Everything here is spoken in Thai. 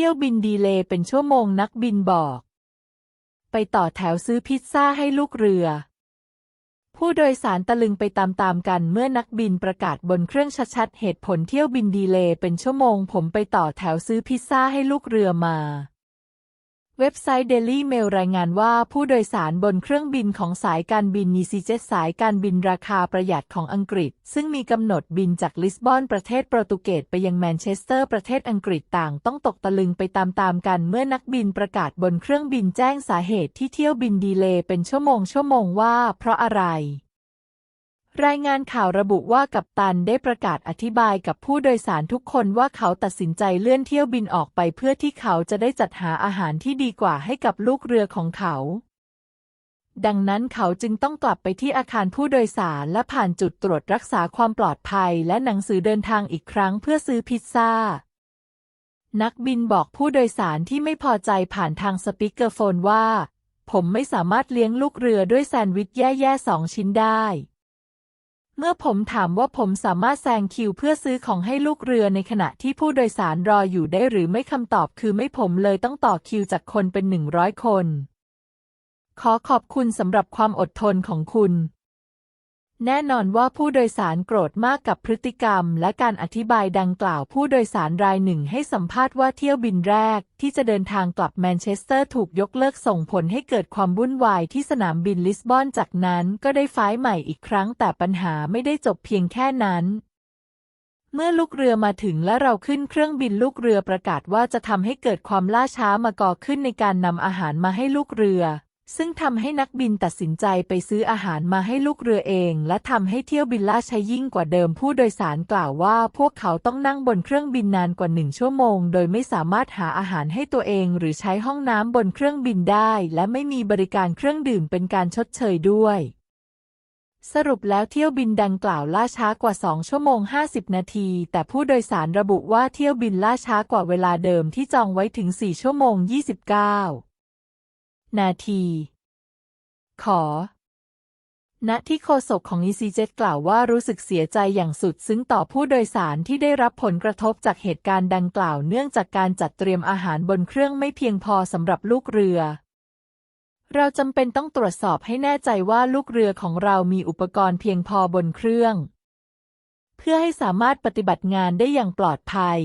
ที่ยวบินดีเลย์เป็นชั่วโมงนักบินบอก ไปต่อแถวซื้อพิซซ่าให้ลูกเรือ ผู้โดยสารตะลึงไปตามๆกันเมื่อนักบินประกาศบนเครื่องชัดๆเหตุผลเที่ยวบินดีเลย์เป็นชั่วโมง ผมไปต่อแถวซื้อพิซซ่าให้ลูกเรือมา เว็บไซต์ Daily Mail รายงานว่าผู้โดยสารบนเครื่องบินของสายการบินนีซีเจ็สายการบินราคาประหยัดของอังกฤษ ซึ่งมีกำหนดบินจากลิสบอนประเทศโปรตุเกสไปยังแมนเชสเตอร์ประเทศอังกฤษต่างต้องตกตะลึงไปตามๆกันเมื่อนักบินประกาศบนเครื่องบินแจ้งสาเหตุที่เที่ยวบินดีเลย์เป็นชั่วโมงชั่วโมงว่าเพราะอะไร รายงานข่าวระบุว่ากัปตันได้ประกาศอธิบายกับผู้โดยสารทุกคนว่าเขาตัดสินใจเลื่อนเที่ยวบินออกไปเพื่อที่เขาจะได้จัดหาอาหารที่ดีกว่าให้กับลูกเรือของเขา ดังนั้นเขาจึงต้องกลับไปที่อาคารผู้โดยสารและผ่านจุดตรวจรักษาความปลอดภัยและหนังสือเดินทางอีกครั้งเพื่อซื้อพิซซ่า นักบินบอกผู้โดยสารที่ไม่พอใจผ่านทางสปีกเกอร์โฟนว่า ผมไม่สามารถเลี้ยงลูกเรือด้วยแซนด์วิชแย่ๆสองชิ้นได้ เมื่อผมถามว่าผมสามารถแซงคิวเพื่อซื้อของให้ลูกเรือในขณะที่ผู้โดยสารรออยู่ได้หรือไม่คำตอบคือไม่ผมเลยต้องต่อคิวจากคนเป็นหนึ่งร้อยคน ขอขอบคุณสำหรับความอดทนของคุณ แน่นอนว่าผู้โดยสารโกรธมากกับพฤติกรรม และการอธิบายดังกล่าวผู้โดยสารรายหนึ่งให้สัมภาษณ์ว่าเที่ยวบินแรก ที่จะเดินทางกลับแมนเชสเตอร์ถูกยกเลิกส่งผลให้เกิดความวุ่นวายที่สนามบินลิสบอนจากนั้นก็ได้ไฟล์ใหม่อีกครั้งแต่ปัญหาไม่ได้จบเพียงแค่นั้นเมื่อลูกเรือมาถึงและเราขึ้นเครื่องบินลูกเรือประกาศว่าจะทำให้เกิดความล่าช้ามาก่อขึ้นในการนำอาหารมาให้ลูกเรือ ซึ่งทำให้นักบินตัดสินใจไปซื้ออาหารมาให้ลูกเรือเอง และทำให้เที่ยวบินล่าช้ายิ่งกว่าเดิมผู้โดยสารกล่าวว่า พวกเขาต้องนั่งบนเครื่องบินนานกว่าหนึ่งชั่วโมง โดยไม่สามารถหาอาหารให้ตัวเอง หรือใช้ห้องน้ำบนเครื่องบินได้ และไม่มีบริการเครื่องดื่มเป็นการชดเชยด้วย สรุปแล้วเที่ยวบินดังกล่าวล่าช้ากว่า 2 ชั่วโมง 50 นาที แต่ผู้โดยสารระบุว่าเที่ยวบินล่าช้ากว่าเวลาเดิมที่จองไว้ถึง 4 ชั่วโมง 29 นาที ขอ ณ ที่โฆษกของ EasyJet กล่าวว่ารู้สึกเสียใจอย่างสุดซึ้งต่อผู้โดยสารที่ได้รับผลกระทบจากเหตุการณ์ดังกล่าวเนื่องจากการจัดเตรียมอาหารบนเครื่องไม่เพียงพอสำหรับลูกเรือเราจำเป็นต้องตรวจสอบให้แน่ใจว่าลูกเรือของเรามีอุปกรณ์เพียงพอบนเครื่อง เพื่อให้สามารถปฏิบัติงานได้อย่างปลอดภัย